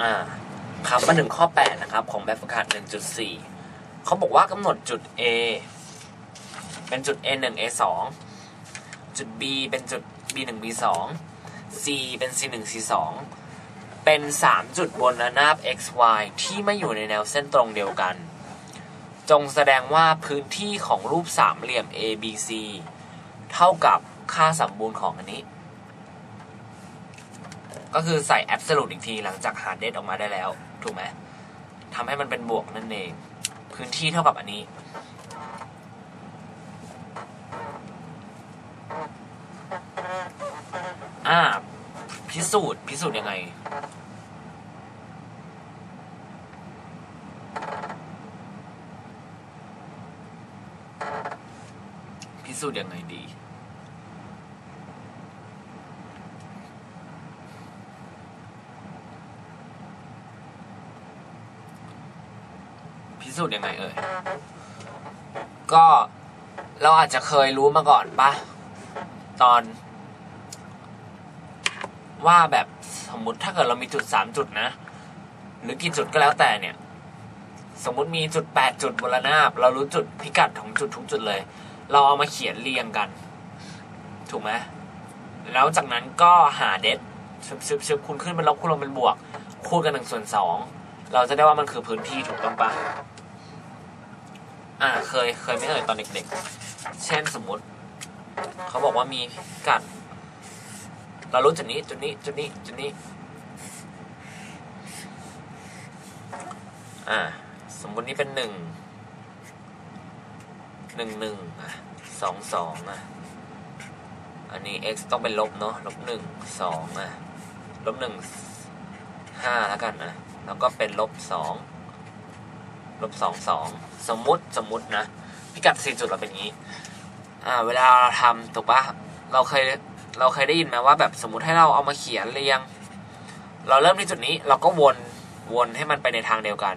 อ่าครับมาถึงข้อ 8 นะครับ ของแบบฝึกหัด1.4 เขาบอกว่ากำหนดจุด A เป็นจุด A 1 A 2จุด B เป็นจุด B 1 B 2 C เป็น C 1 C 2เป็น 3 จุดบนระนาบ x y ที่ไม่อยู่ในแนวเส้นตรงเดียวกัน จงแสดงว่าพื้นที่ของรูปสามเหลี่ยม A B C เท่ากับค่าสมบูรณ์ของอันนี้ ก็คือใส่ absolute อีกทีหลังจากหาเดทออกมาได้แล้ว ถูกไหมทำให้มันเป็นบวกนั่นเอง พื้นที่เท่ากับอันนี้ อ่า พิสูจน์ พิสูจน์ยังไง พิสูจน์ยังไงดี สูจน์ยังไงเอ่ย ก็เราอาจจะเคยรู้มาก่อนปะตอน ว่าแบบสมมติถ้าเกิดเรามีจุดสามจุดนะ หรือกี่จุดก็แล้วแต่เนี่ย สมมติมีจุดแปดจุดบนระนาบ เรารู้จุดพิกัดของจุดทุกจุดเลย เราเอามาเขียนเรียงกัน ถูกไหมแล้วจากนั้นก็หาเดทชึบชึบชึบคูณขึ้นเป็นลบคูณลงเป็นบวก คูณกันหนึ่งส่วนสองเราจะได้ว่ามันคือพื้นที่ถูกต้องปะ อ่าเคยเคยไม่เอ่ยตอนเด็กๆ เช่นสมมุติ เขาบอกว่ามีพิกัด เรารู้จุดนี้จุดนี้จุดนี้จุดนี้ อ่า สมมุตินี้เป็นหนึ่งหนึ่งหนึ่งอะสองสองอะอันนี้ x ต้องเป็นลบเนาะลบหนึ่งสองอะลบหนึ่งห้าแล้วกันนะแล้วก็เป็นลบสอง ลบสองสองสมมติสมมตินะพิกัดสี่จุดเราเป็นอย่างนี้ อ่า เวลาเราทำถูกปะเราเคยเราเคยได้ยินไหมว่าแบบสมมติให้เราเอามาเขียนเรียง เราเริ่มที่จุดนี้เราก็วนวนให้มันไปในทางเดียวกัน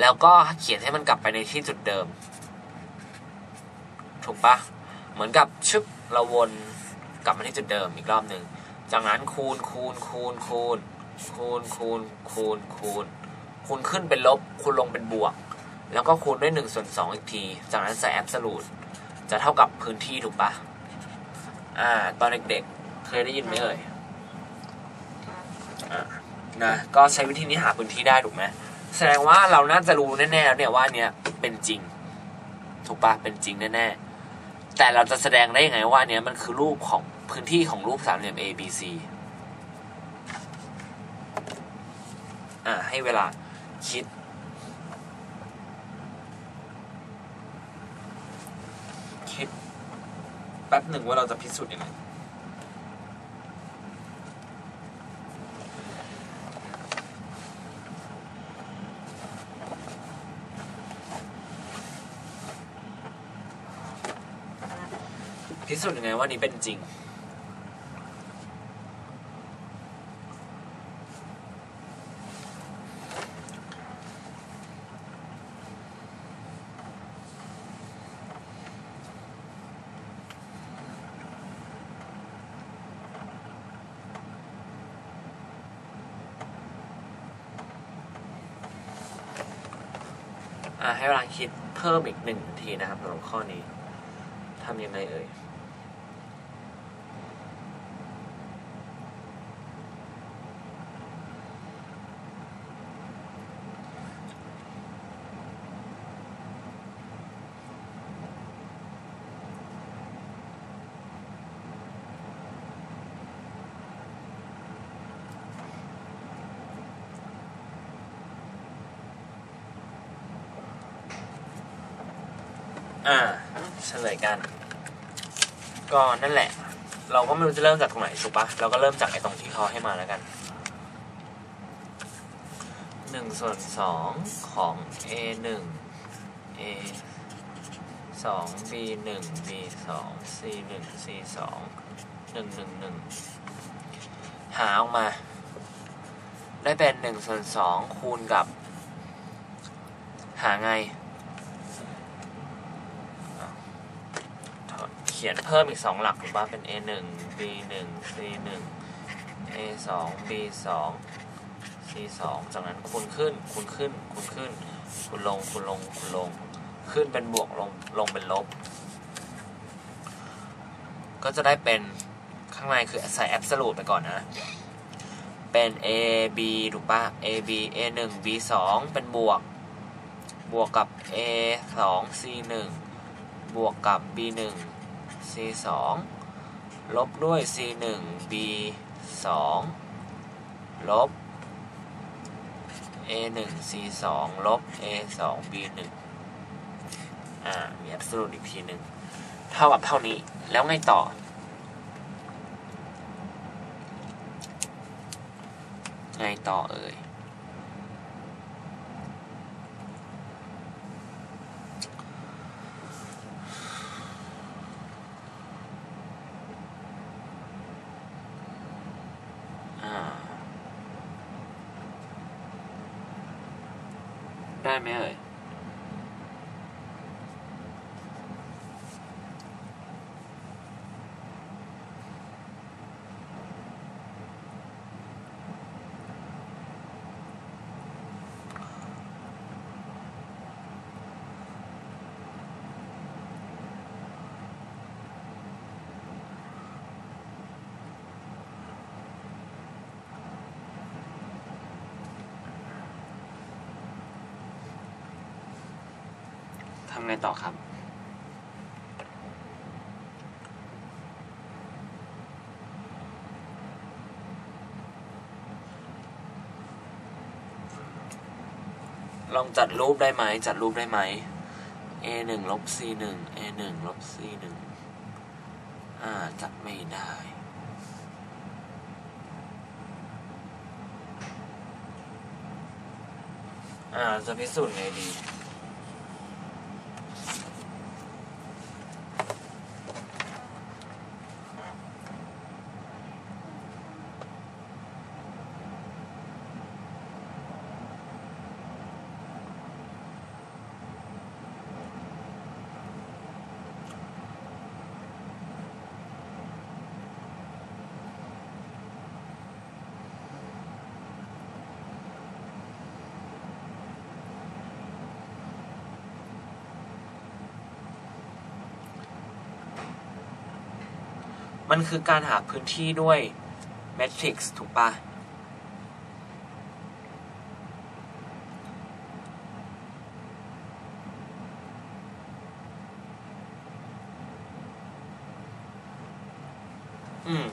แล้วก็เขียนให้มันกลับไปในที่จุดเดิม ถูกปะเหมือนกับชึบเราวนกลับมาที่จุดเดิมอีกรอบหนึ่งจากนั้นคูณคูณคูณคูณคูณคูณคูณคูณ คูณขึ้นเป็นลบคูณลงเป็นบวก แล้วก็คูณด้วยหนึ่งส่วนสองอีกที จากนั้นใส่แอบสูตจะเท่ากับพื้นที่ถูกปะอ่า ตอนเด็กๆ เคยได้ยินไหมเอ่ยอ่านะก็ใช้วิธีนี้หาพื้นที่ได้ถูกไหมแสดงว่าเราน่าจะรู้แน่ๆแล้วเนี่ยว่าเนี้ยเป็นจริง ถูกปะเป็นจริงแน่ๆแต่เราจะแสดงได้ยังไงว่าเนี้ยมันคือรูปของพื้นที่ของรูปสามเหลี่ยม A B C อ่าให้เวลา คิด คิดแป๊บหนึ่งว่าเราจะพิสูจน์ยังไงพิสูจน์ยังไงว่านี้เป็นจริง ให้เวลาคิดเพิ่มอีกหนึ่งนาทีนะครับสำหรับข้อนี้ทำยังไงเอ่ย อ่าเฉลยกัน ก็นั่นแหละ เราก็ไม่รู้จะเริ่มจากตรงไหนถูกปะเราก็เริ่มจากไอ้ตรงที่เขาให้มาแล้วกันหนึ่งส่วนสองของ a หนึ่ง a สอง b หนึ่ง b สอง c หนึ่ง c สองหนึ่งหนึ่งหนึ่งหาออกมา ได้เป็นหนึ่งส่วนสองคูณกับ หาไง เขียนเพิ่มอีกสองหลักถูกป่ะเป็น a หนึ่ง b หนึ่ง c หนึ่ง a สอง b สอง c สองจากนั้นคูณขึ้นคูณขึ้นคูณขึ้นคูณลงคูณลงคูณลง ขึ้นเป็นบวกลงลงเป็นลบ ก็จะได้เป็นข้างในคือใส่ absolute ไปก่อนนะ เป็น a b ถูกปะ a b a 1 b 2เป็นบวก บวกกับ a 2 c 1บวกกับ b 1 c 2ลบด้วย c 1 b 2ลบ a 1 c 2ลบ a 2 b 1อ่า มี absolute อีกทีหนึ่งเท่ากับเท่านี้ แล้วไงต่อ ไงต่อเอ่ย ได้ไหมเอ่ยำไงต่อครับ ลองจัดรูปได้ไหม จัดรูปได้ไหม a หนึ่งลบ c หนึ่ง a หนึ่งลบ c หนึ่งอ่า จัดไม่ได้อ่าจะพิสูจน์ไงดี มันคือการหาพื้นที่ด้วยแมทริกซ์ถูกปะอืม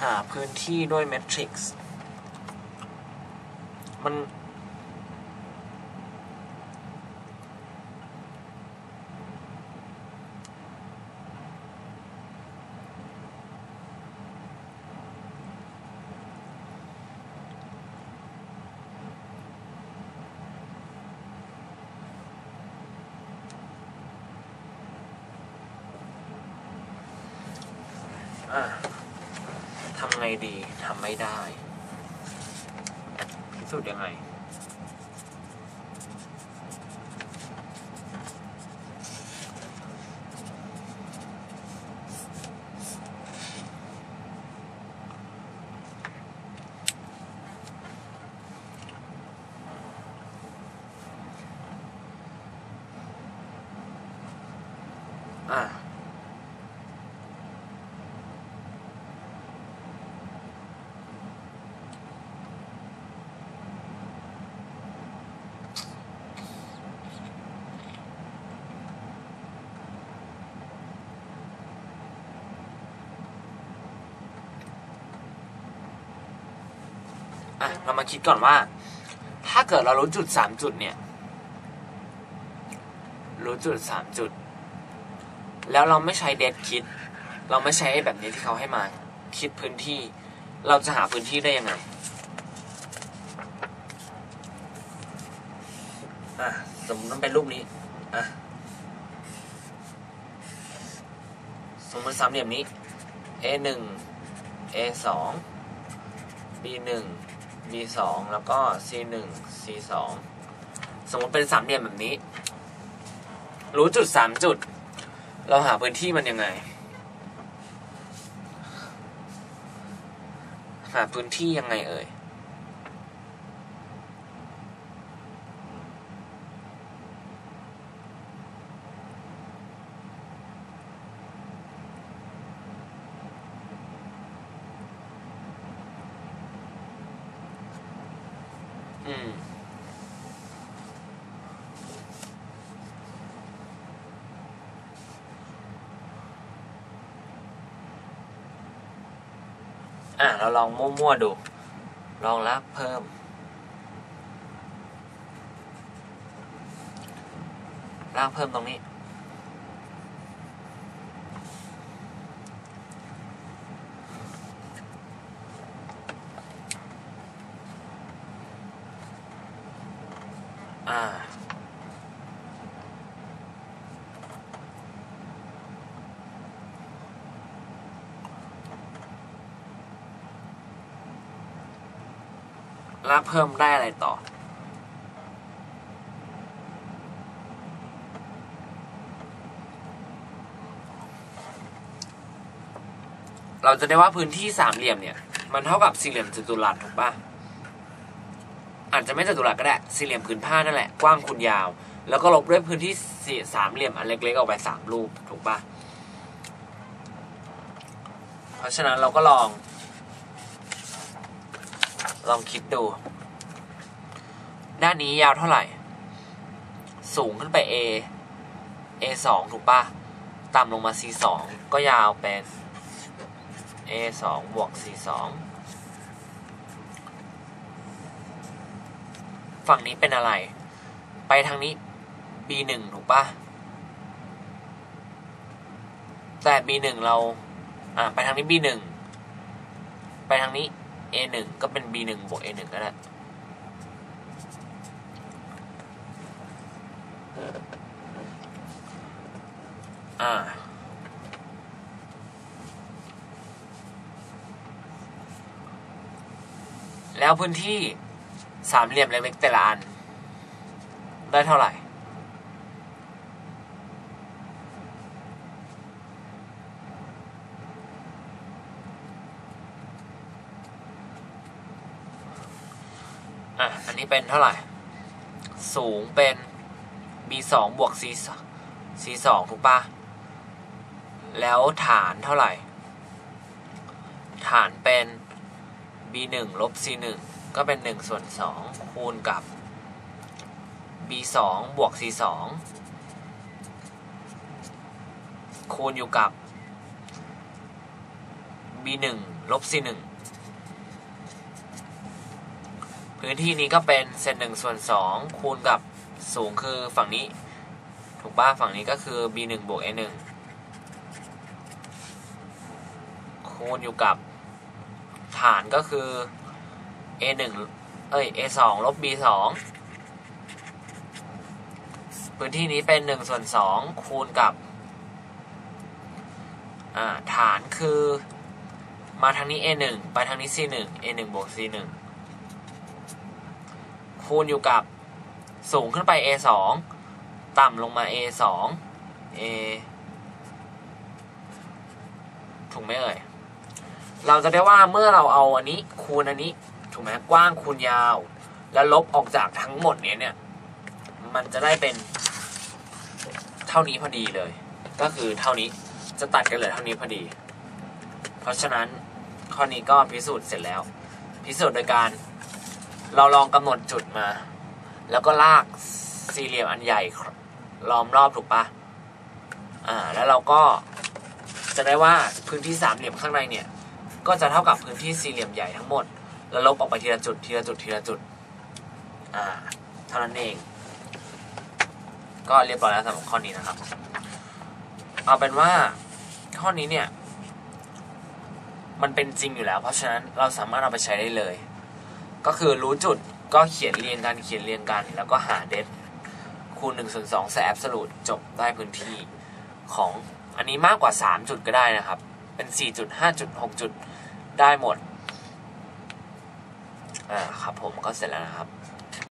หาพื้นที่ด้วยแมทริกซ์มัน อะำไงดีทำไม่ได้พิสูจน์ยังไง อะ อะเรามาคิดก่อนว่า ถ้าเกิดเรารู้จุดสามจุดเนี่ย รู้จุดสามจุด แล้วเราไม่ใช้เดทคิด เราไม่ใช้แบบนี้ที่เขาให้มา คิดพื้นที่ เราจะหาพื้นที่ได้ยังไงอะสมมติมันเป็นรูปนี้อะมมติสามเหลี่ยมนี้ a หนึ่ง a สอง b หนึ่ง b สองแล้วก็ c หนึ่ง c สองสมมติเป็นสามเหลี่ยมแบบนี้ รู้จุดสามจุด เราหาพื้นที่มันยังไง หาพื้นที่ยังไงเอ่ย อะเราลองมั่วๆดู ลองลักเพิ่ม ลากเพิ่มตรงนี้ อ่า ลากเพิ่มได้อะไรต่อ เราจะได้ว่าพื้นที่สามเหลี่ยมเนี่ย มันเท่ากับสี่เหลี่ยมจัตุรัสถูกปะอาจจะไม่จัตุรัสก็ได้ สี่เหลี่ยมผืนผ้านั่นแหละ กว้างคูณยาว แล้วก็ลบด้วยพื้นที่สี่สามเหลี่ยมอันเล็กๆออกไปสามรูปถูกปะเพราะฉะนั้นเราก็ลอง ลองคิดดู ด้านนี้ยาวเท่าไหร่ สูงขึ้นไป A A สองถูกปะต่ำลงมา C สองก็ยาวเป็น A สองบวก C สองฝั่งนี้เป็นอะไร ไปทางนี้ B หนึ่งถูกปะแต่ B หนึ่งเรา อ่า ไปทางนี้ B หนึ่งไปทางนี้ A หนึ่งก็เป็น B หนึ่งบวก A หนึ่งก็ได้อ่าแล้วพื้นที่สามเหลี่ยมเล็กๆแต่ละอันได้เท่าไหร่ อะ อันนี้เป็นเท่าไหร่ สูงเป็น b สองบวก c ส c สองถูกปะแล้วฐานเท่าไหร่ ฐานเป็น b หนึ่งลบ c หนึ่งก็เป็นหนึ่งส่วนสองคูณกับ b สองบวก c สองคูณอยู่กับ b หนึ่งลบ c หนึ่ง พื้นที่นี้ก็เป็นเซนหนึ่งส่วนสองคูณกับสูงคือฝั่งนี้ ถูกป่ะฝั่งนี้ก็คือ b หนึ่งบวก a หนึ่งคูณอยู่กับฐานก็คือ a หนึ่งเอ้ย a สองลบ b สองพื้นที่นี้เป็นหนึ่งส่วนสองคูณกับฐานคือ มาทางนี้ a หนึ่งไปทางนี้ c หนึ่ง a หนึ่งบวก c หนึ่ง คูณอยู่กับสูงขึ้นไป a สองต่ำลงมา a สอง a ถูกไหมเอ่ย เราจะได้ว่าเมื่อเราเอาอันนี้คูณอันนี้ถูกไหมกว้างคูณยาว แล้วลบออกจากทั้งหมดเนี้ยเนี่ย มันจะได้เป็นเท่านี้พอดีเลย ก็คือเท่านี้จะตัดกันเหลือเท่านี้พอดี เพราะฉะนั้นข้อนี้ก็พิสูจน์เสร็จแล้ว พิสูจน์โดยการ เราลองกำหนดจุดมา แล้วก็ลากสี่เหลี่ยมอันใหญ่ล้อมรอบถูกปะอ่า แล้วเราก็จะได้ว่าพื้นที่สามเหลี่ยมข้างในเนี่ย ก็จะเท่ากับพื้นที่สี่เหลี่ยมใหญ่ทั้งหมด แล้วลบออกไปทีละจุดทีละจุดทีละจุด อ่า เท่านั้นเอง ก็เรียบร้อยแล้วสำหรับข้อนี้นะครับ เอาเป็นว่าข้อนี้เนี่ย มันเป็นจริงอยู่แล้ว เพราะฉะนั้นเราสามารถเอาไปใช้ได้เลย ก็คือรู้จุดก็เขียนเรียงกันเขียนเรียงกัน แล้วก็หาเดทคูณหนึ่งส่วนสองใส่แอบสูตจบได้พื้นที่ของอันนี้มากกว่าสามจุดก็ได้นะครับ เป็นสี่จุดห้าจุดหกจุดได้หมด อ่าครับผมก็เสร็จแล้วนะครับ